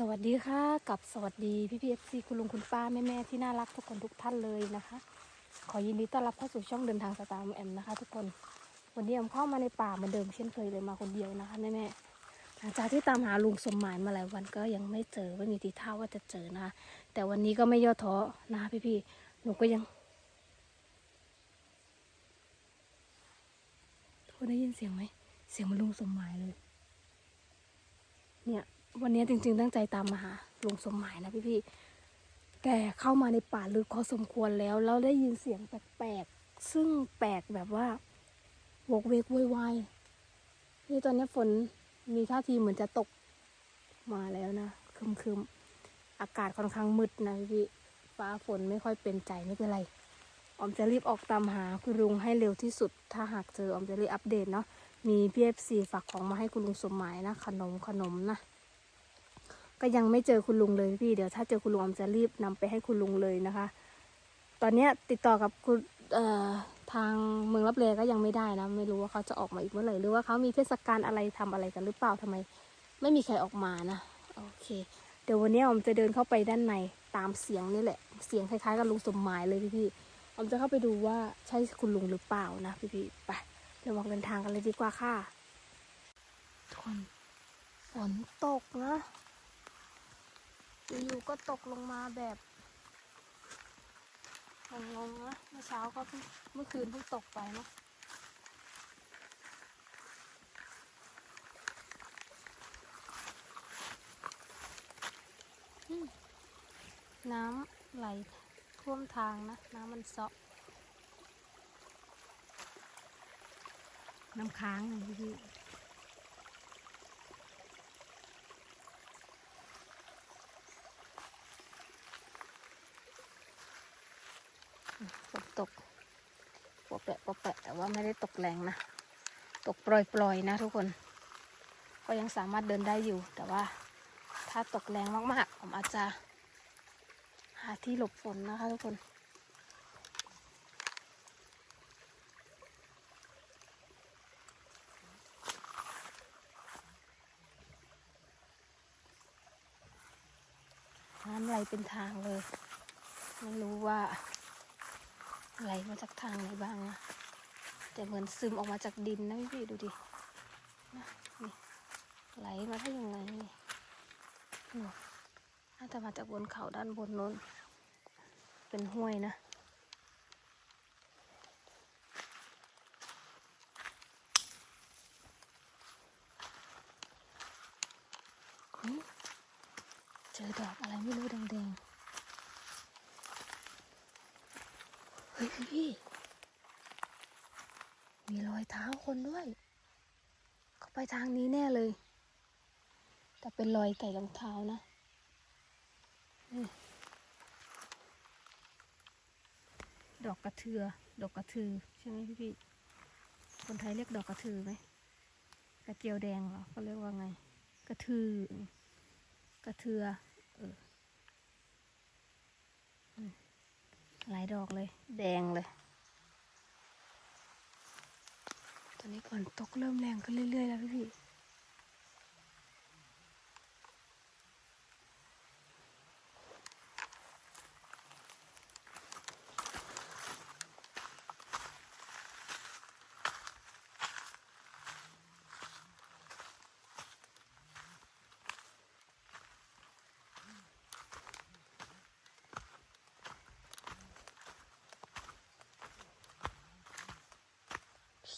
สวัสดีค่ะกับสวัสดีพี่พีเอฟซีคุณลุงคุณป้าแม่แม่ที่น่ารักทุกคนทุกท่านเลยนะคะ ขอยินดีต้อนรับเข้าสู่ช่องเดินทางสตาร์แอมนะคะ ทุกคนวันนี้แอมเข้ามาในป่าเหมือนเดิมเช่นเคยเลยมาคนเดียวนะคะแม่แม่หลังจากที่ตามหาลุงสมหมายมาหลายวันก็ยังไม่เจอไม่มีทีท่าว่าจะเจอนะคะ แต่วันนี้ก็ไม่ย่อท้อนะคะพี่พี่ๆหนูก็ยังทุกคนได้ยินเสียงไหมเสียงมันลุงสมหมายเลย เนี่ย วันนี้จริง ๆ ตั้งใจตามมาหาลุงสมหมายนะพี่ๆแกเข้ามาในป่าลึกพอสมควรแล้วแล้วได้ยินเสียงแปลกๆซึ่งแปลกแบบว่าวกเวกโวยวายนี่ตอนนี้ฝนมีท่าทีเหมือนจะตกมาแล้วนะคึมๆอากาศค่อนข้างมืดนะพี่ฟ้าฝนไม่ค่อยเป็นใจไม่เป็นไร ออมจะรีบออกตามหาคุณลุงให้เร็วที่สุด ถ้าหากเจอออมจะรีบอัปเดตเนาะมีพีเอฟซีฝากของมาให้คุณลุงสมหมายนะ ขนมขนมนะ ก็ยังไม่เจอคุณลุงเลยพี่เดี๋ยวถ้าเจอคุณลุงออมจะรีบนำไปให้คุณลุงเลยนะคะ ตอนเนี้ยติดต่อกับคุณทางเมืองรับแลก็ยังไม่ได้นะ ไม่รู้ว่าเขาจะออกมาอีกเมื่อไหร่หรือว่าเขามีเทศกาลอะไรทำอะไรกันหรือเปล่าทำไม ไม่มีใครออกมานะโอเค เดี๋ยววันนี้ออมจะเดินเข้าไปด้านในตามเสียงนี่แหละ เสียงคล้ายๆกับลุงสมหมายเลยพี่พี่ๆออมจะเข้าไปดูว่าใช่คุณลุงหรือเปล่านะพี่พี่ๆไปเดี๋ยววางเดินทางกันเลยดีกว่าค่ะทุกคนฝนตกนะ อยู่ๆก็ตกลงมาแบบงงๆนะเมื่อเช้าก็เมื่อคืนเพิ่งตกไปเนาะน้ำไหลท่วมทางนะ น้ำมันเซาะน้ำค้างนะพี่พี่ฝนตกปะ แปะปะแปะแต่ว่าไม่ได้ตกแรงนะ ตกปล่อยๆนะทุกคน ก็ยังสามารถเดินได้อยู่ แต่ว่าถ้าตกแรงมากๆ ผมอาจจะ หาที่หลบฝนนะคะทุกคนน้ำไหลเป็นทางเลย ไม่รู้ว่า ไหลมาจากทางไหนบ้างนะแต่เหมือนซึมออกมาจากดินนะพี่ๆดูดินะนี่ไหลมาได้ยังไงนี่น่าจะมาจากบนเขาด้านบนโน้น เป็นห้วยนะเฮ้ยเจอดอกอะไรไม่รู้แดงๆ เฮ้ยพี่พี่ มีรอยเท้า คนด้วย เขาไปทางนี้แน่เลย แต่เป็นรอยไก่รองเท้านะดอกกระเทือ ดอกกระทือ ใช่ไหมพี่พี่ คนไทยเรียกดอกกระทือไหมกระเจียวแดงเหรอเขาเรียกว่าไง กระทือ กระเทือ เออหลายดอกเลย แดงเลย ต อนนี้ฝนตกเริ่มแรงขึ้นเรื่อยๆแล้วพี่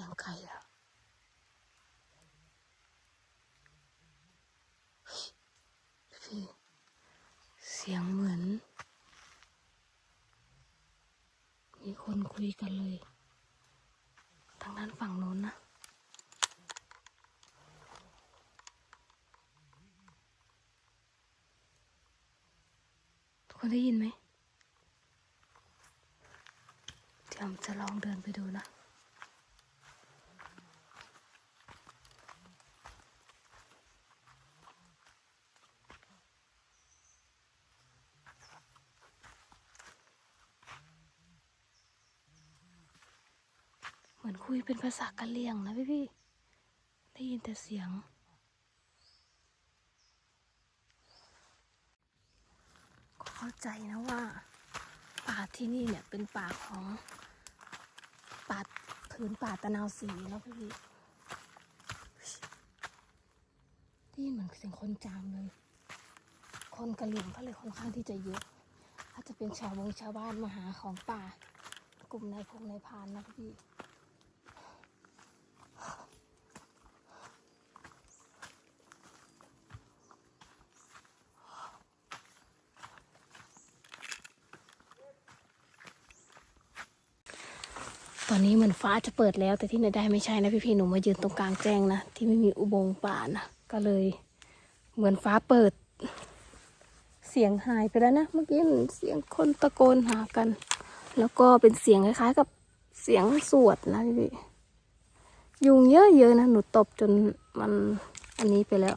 สียงใครอะเฮ้ยพี่เสียงเหมือน มีคนคุยกันเลยทางด้านฝั่งโน้นนะทุกคนได้ยินไหมเดี๋ยวจะลองเดินไปดูนะ มือนคุยเป็นภาษากะเหรี่ยงนะพี่พี่ได้ยินแต่เสียง เข้าใจนะว่า ป่าที่นี่เนี่ยเป็นป่าของป่าพื้นป่าตะนาวสีแล้วพี่พี่ได้ยินเหมือนเสียงคนจามเลย คนกะเหลี่ยงก็เลยค่อนข้างที่จะเยอะอาจจะเป็นชาววงชาวบ้านมาหาของป่ากลุ่มนายพงนายพานนะพี่ ตอนนี้เหมือนฟ้าจะเปิดแล้ว แต่ที่ไหนได้ไม่ใช่นะพี่ๆหนูมายืนตรงกลางแจ้งนะที่ไม่มีอุโมงค์ป่านะก็เลย เหมือนฟ้าเปิด เสียงหายไปแล้วนะเมื่อกี้เสียงคนตะโกนหากัน แล้วก็เป็นเสียงคล้ายๆ กับเสียงสวดนะพี่พี่ยุงเยอะๆนะหนูตบจนมันอันนี้ไปแล้ว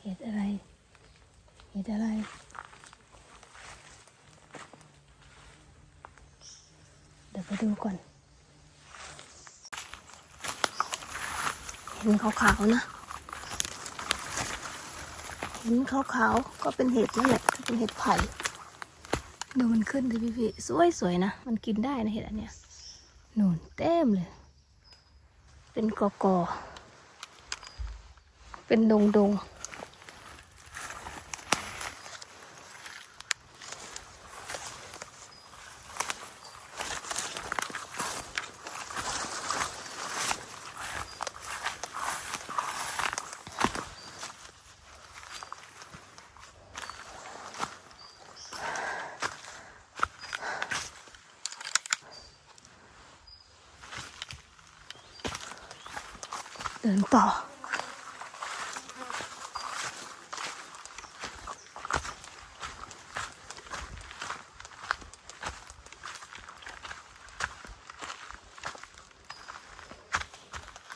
เห็ดอะไร เห็ดอะไร เดี๋ยวไปดูก่อน เห็นขาวๆนะ เห็นขาวๆก็เป็นเห็ดนั่นแหละเป็นเห็ดไผ่ดูมันขึ้นเลยพี่พี่ๆสวยๆนะ มันกินได้นะเห็ดอันเนี้ยนูนเต็มเลย เป็นกอกอๆเป็นดงดง เดินต่อ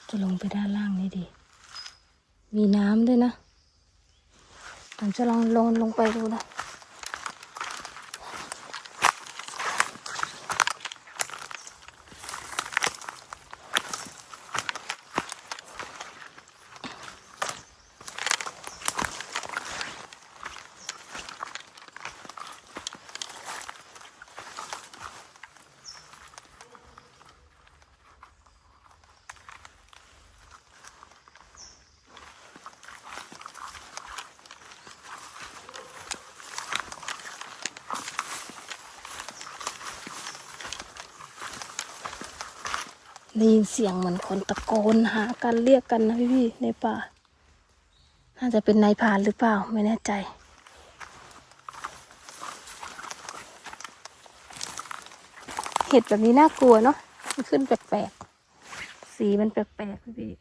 จะลงไปด้านล่างนี่ดี มีน้ำด้วยนะผมจะลองลงลงไปดูนะ ได้ยินเสียงเหมือนคนตะโกนหากันเรียกกันนะพี่พี่ๆในป่า น่าจะเป็นนายพานหรือเปล่าไม่แน่ใจเห็ดแบบนี้น่ากลัวเนาะมันขึ้นแปลกๆ สีมันแปลกๆพี่พี่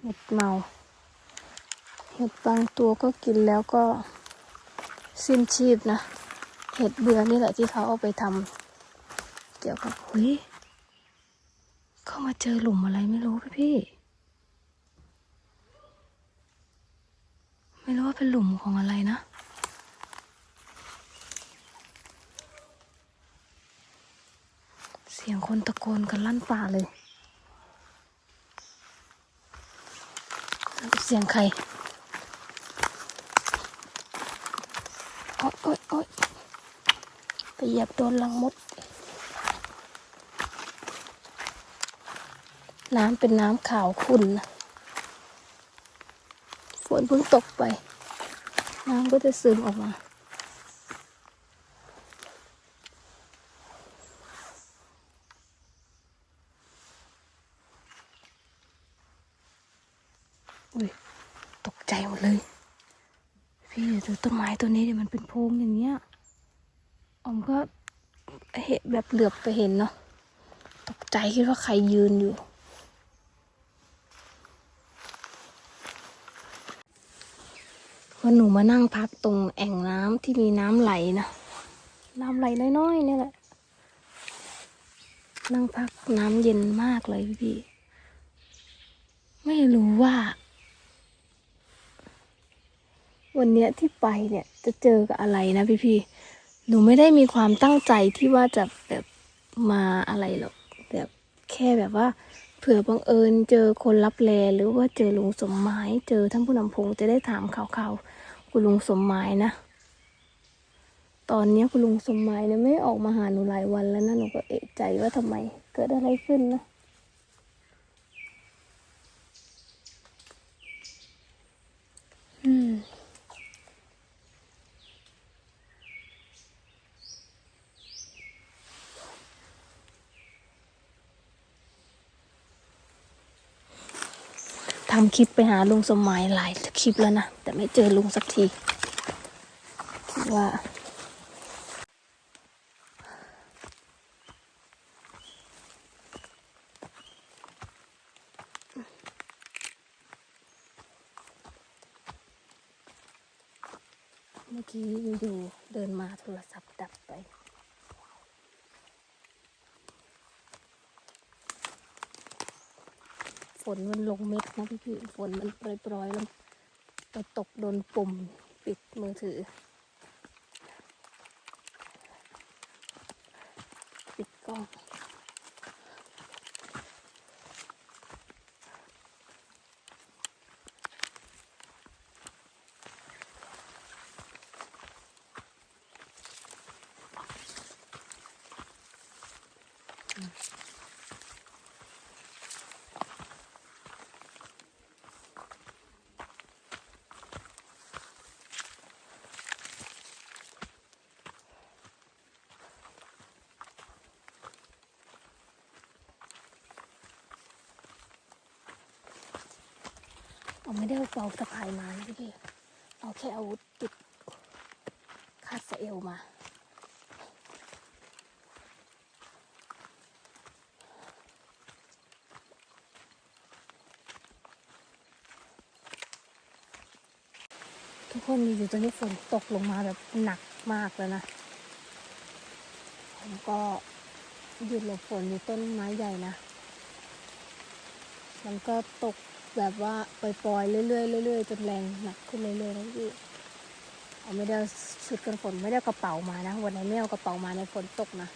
เห็ดเมา เห็ดบางตัวก็กินแล้วก็สิ้นชีพนะ เห็ดเบื่อนี่แหละที่เขาเอาไปทำเกี่ยวกับเฮ้ยเข้ามาเจอหลุมอะไรไม่รู้พี่พี่ ไม่รู้ว่าเป็นหลุมของอะไรนะเสียงคนตะโกนกันลั่นป่าเลย เสียงใคร โอ๊ยโอ๊ยโอ๊ย ไปเหยียบโดนลังมด น้ำเป็นน้ำขาวขุ่นนะฝนเพิ่งตกไป น้ำก็จะซึมออกมาอุ้ยตกใจหมดเลย พี่เดี๋ยวดูต้นไม้ตัวนี้เดิมันเป็นโพรงอย่างเงี้ย ก็เห็นแบบเหลือบไปเห็นเนาะตกใจคิดว่าใครยืนอยู่ วันหนูมานั่งพักตรงแอ่งน้ำที่มีน้ำไหลนะ น้ำไหลน้อยๆนี่แหละ นั่งพักน้ำเย็นมากเลยพี่ ไม่รู้ว่า วันเนี้ยที่ไปเนี่ยจะเจอกับอะไรนะพี่พี่ หนูไม่ได้มีความตั้งใจที่ว่าจะแบบมาอะไรหรอกแบบแค่แบบว่า เผื่อบังเอิญเจอคนรับแลหรือว่าเจอลุงสมหมายเจอท่านผู้นำพงจะได้ถามข่าวๆคุณลุงสมหมายนะ ตอนเนี้ยคุณลุงสมหมายเนี่ยไม่ออกมาหาหนูหลายวันแล้วนะหนูก็เอะใจว่าทำไมเกิดอะไรขึ้นนะอืม ทำคลิปไปหาลุงสมหมายหลายคลิปแล้วนะ แต่ไม่เจอลุงสักทีคิดว่าเมื่อกี้อยู่เดินมาโทรศัพท์ดับไป ฝนมันลงเม็ดนะพี่พี่ฝนมันโปรยๆแล้วไปตกโดนปุ่มปิดมือถือ ปิดกล้อง เอาไม่ได้เอาเปาสะพายมานะพี่พี่เอาแค่อาวุธติดคาดสะเอวมาทุกคนอยู่ตอนนี้ฝนตกลงมาแบบหนักมากแล้วนะ ผมก็หยุดหลบฝนอยู่ต้นไม้ใหญ่นะ มันก็ตก แบบว่าปล่อยๆเรื่อยๆเรื่อยๆจนแรงหนักขึ้นเรื่อยๆนะพี่เอาไม่ได้ชุดกันฝนไม่ได้กระเป๋ามานะวันไหนไม่เอากระเป๋ามาในฝนตกนะ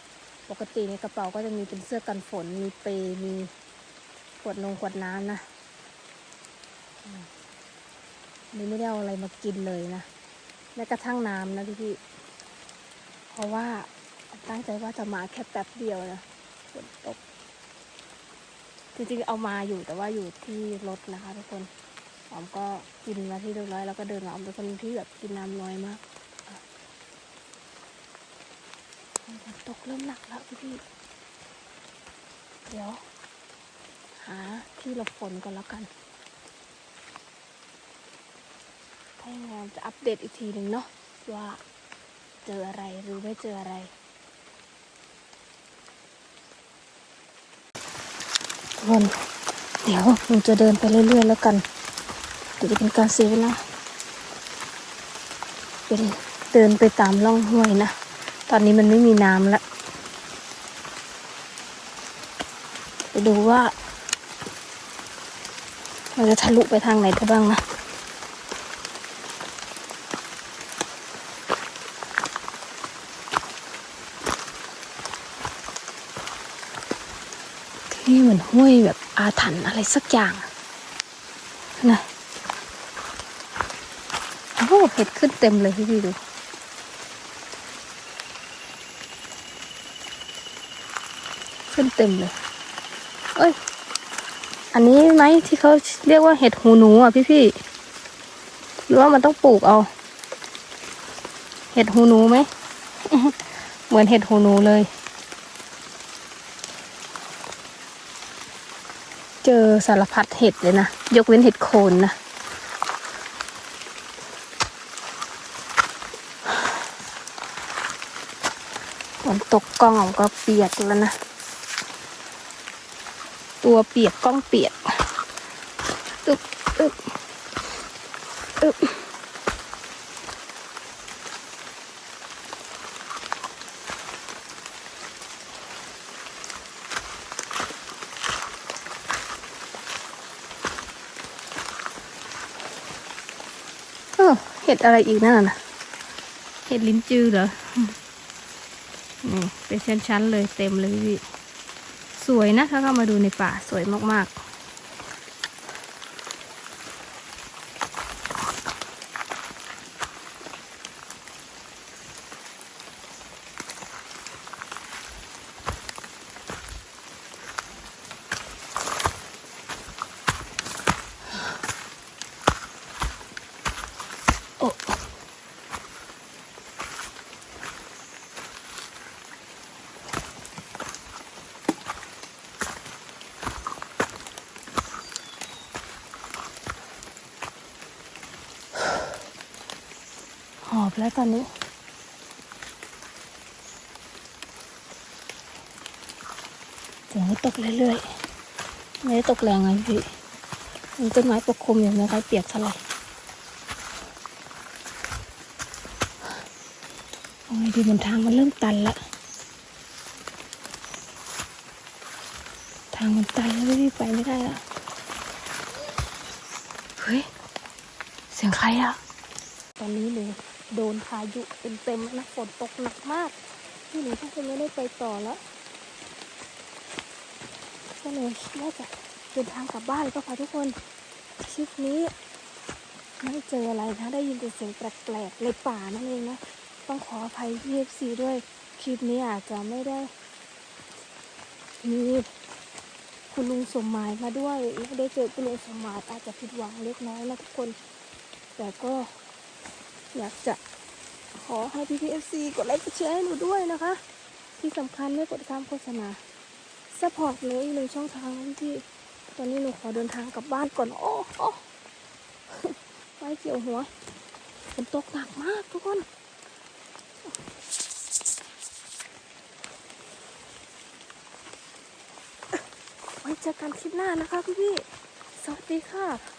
ปกติในกระเป๋าก็จะมีเป็นเสื้อกันฝนมีเปรย์มีขวดนงขวดน้ำนะนี่ไม่ได้เอาอะไรมากินเลยนะแม้กระทั่งน้ำนะพี่เพราะว่าตั้งใจว่าจะมาแค่แป๊บเดียวนะฝนตก จริงๆเอามาอยู่แต่ว่าอยู่ที่รถนะคะทุกคนหอมก็กินมาที่เรียบร้อยแล้วก็เดินมาออมเป็นคนที่แบบกินน้ำน้อยมากฝนตกเริ่มหนักแล้วพี่ เดี๋ยว หาที่หลบฝนก่อนแล้วกันถ้าอย่างนั้นจะอัปเดตอีกทีหนึ่งเนาะว่าเจออะไรหรือไม่เจออะไร ทุก คนเดี๋ยวหนูจะเดินไปเรื่อยๆแล้วกันเดี๋ยวจะเป็นการเสียเวลาเป็นเดินไปตามร่องห้วยนะ ตอนนี้มันไม่มีน้ำแล้วไปดูว่ามันจะทะลุไปทางไหนได้บ้างนะ ที่นี่เห้วยแบบอาถรรพ์อะไรสักอย่างนะโอ้โหเห็ดขึ้นเต็มเลยพี่พี่ดูขึ้นเต็มเลย เอ้ย อันนี้ไหมที่เขาเรียกว่าเห็ดหูหนูอะพี่พี่หรือว่ามันต้องปลูกเอา เห็ดหูหนูไหม เหมือนเห็ดหูหนูเลย เจ อสารพัดเห็ดเลยนะ ยกเว้นเห็ดโคนนะ ฝนตกกล้องก็เปียกแล้วนะ ตัวเปียกกล้องเปียกอึบอึบอึบ เห็ดอะไรอีกนั่นน่ะ เห็ดลิ้นจือเหรอ นี่เป็นชั้นๆเลยเต็มเลยพี่ สวยนะถ้าเข้ามาดูในป่าสวยมากๆ แล้วตอนนี้เสียงก็ตกเรื่อยๆ ไม่ได้ตกแรงไงพี่มีต้นไม้ปกคลุมอยู่ไม่ค่อยเปียกเท่าไหร่เอาไงดีบนทางมันเริ่มตันละ ทางมันตันแล้วพี่ไปไม่ได้ละเฮ้ย เสียงใครอะตอนนี้หนู โดนพายุเต็มๆนะฝนตกหนักมากพี่หนูถ้าจะไม่ได้ไปต่อแล้วก็เลยว่าจะเดินทางกลับบ้านก็พาทุกคนคลิปนี้ไม่เจออะไรนะได้ยินแต่เสียงแปลกๆในป่านั่นเองนะ ต้องขออภัยพีเอฟซีด้วยคลิปนี้อาจจะไม่ได้มีคุณลุงสมหมายมาด้วยไม่ได้เจอคุณลุงสมหมายอาจจะผิดหวังเล็กน้อยนะทุกคน แต่ก็ อยากจะขอให้พี่พีเอฟซีกดไลค์กดแชร์ให้หนูด้วยนะคะ ที่สำคัญไม่กดข้ามโฆษณาสปอร์ตหนูอีกหนึ่งช่องทางนะพี่ตอนนี้หนูขอเดินทางกลับบ้านก่อน โอ้โอ้ไฟเกี่ยวหัวฝนตกหนักมากทุกคนไว้เจอกันคลิปหน้านะคะพี่พี่ๆสวัสดีค่ะ